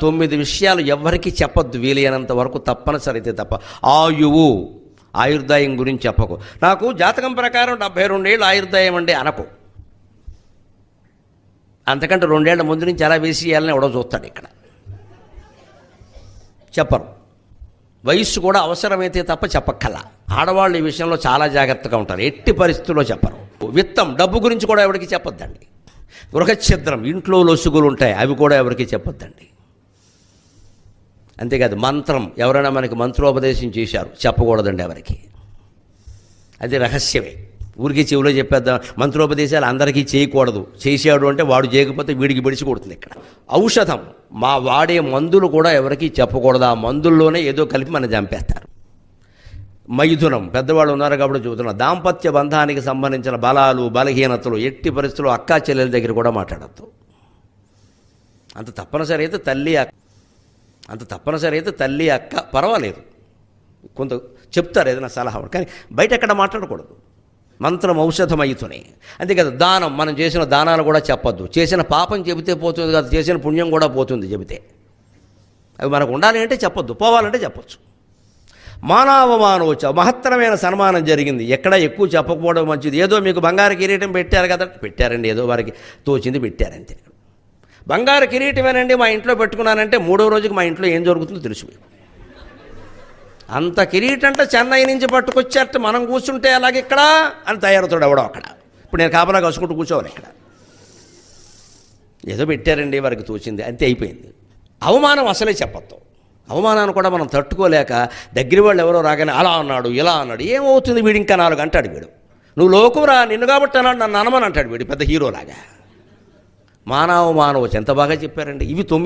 తొమ్మిది విషయాలు ఎవరికి చెప్పద్దు. వీలైనంత వరకు తప్పనిసరి అయితే తప్ప. ఆయువు ఆయుర్దాయం గురించి చెప్పకు. నాకు జాతకం ప్రకారం డెబ్బై రెండేళ్ళు ఆయుర్దాయం అండి అనకు. అంతకంటే రెండేళ్ళ ముందు నుంచి ఎలా వేసి ఎవడో చూస్తాడు ఇక్కడ. చెప్పరు. వయస్సు కూడా అవసరమైతే తప్ప చెప్పక్కల. ఆడవాళ్ళు ఈ విషయంలో చాలా జాగ్రత్తగా ఉంటారు. ఎట్టి పరిస్థితుల్లో చెప్పరు. విత్తం డబ్బు గురించి కూడా ఎవరికి చెప్పొద్దండి. గృహఛిద్రం ఇంట్లో లొసుగులు ఉంటాయి. అవి కూడా ఎవరికి చెప్పొద్దండి. అంతేకాదు మంత్రం. ఎవరైనా మనకి మంత్రోపదేశం చేశారు చెప్పకూడదండి ఎవరికి. అది రహస్యమే. ఊరికి చెవిలో చెప్పేద్దాం మంత్రోపదేశాలు అందరికీ చేయకూడదు. చేసాడు అంటే వాడు చేయకపోతే వీడికి బిడిచి కొడుతుంది ఇక్కడ. ఔషధం. మా వాడే మందులు కూడా ఎవరికి చెప్పకూడదు. ఆ మందుల్లోనే ఏదో కలిపి మనం చంపేస్తారు. మైథునం. పెద్దవాళ్ళు ఉన్నారు కాబట్టి చూస్తున్నాం. దాంపత్య బంధానికి సంబంధించిన బలాలు బలహీనతలు ఎట్టి పరిస్థితులు అక్కా చెల్లెల దగ్గర కూడా మాట్లాడద్దు. అంత తప్పనిసరి అయితే తల్లి అక్క అంత తప్పనిసరి అయితే తల్లి అక్క పర్వాలేదు. కొంత చెప్తారు ఏదైనా సలహా కానీ బయట ఎక్కడ మాట్లాడకూడదు. మంత్రం ఔషధం అయితేనే అంతే కదా దానం మనం చేసిన దానాలు కూడా చెప్పొద్దు. చేసిన పాపం చెబితే పోతుంది కదా చేసిన పుణ్యం కూడా పోతుంది చెబితే. అవి మనకు ఉండాలి అంటే చెప్పొద్దు పోవాలంటే చెప్పొచ్చు. మానవమానవచ్చ మహత్తరమైన సన్మానం జరిగింది. ఎక్కడ ఎక్కువ చెప్పకపోవడం మంచిది. ఏదో మీకు బంగారు కిరీటం పెట్టారు కదా పెట్టారండి. ఏదో వారికి తోచింది పెట్టారంతే. బంగారు కిరీటమేనండి మా ఇంట్లో పెట్టుకున్నానంటే మూడో రోజుకి మా ఇంట్లో ఏం జరుగుతుందో తెలుసు మీకు. అంత కిరీటంట చెన్నై నుంచి పట్టుకొచ్చేట మనం కూర్చుంటే అలాగే ఇక్కడ అని తయారవుతాడు ఎవడో అక్కడ. ఇప్పుడు నేను కాపలా కసుకుంటూ కూర్చోవాలి ఇక్కడ. ఏదో పెట్టారండి వారికి తోచింది అంతే అయిపోయింది. అవమానం అసలే చెప్పొద్దు. అవమానాన్ని కూడా మనం తట్టుకోలేక దగ్గర వాళ్ళు ఎవరో రాగానే అలా అన్నాడు ఇలా అన్నాడు ఏమవుతుంది వీడు ఇంకా నాలుగు అంటాడు వీడు. నువ్వు లోకురా నిన్ను కాబట్టి అన్నాడు నన్ను అనమని అంటాడు వీడు పెద్ద హీరోలాగా. మానవ మానవ ఎంత బాగా చెప్పారండి. ఇవి తొమ్మిది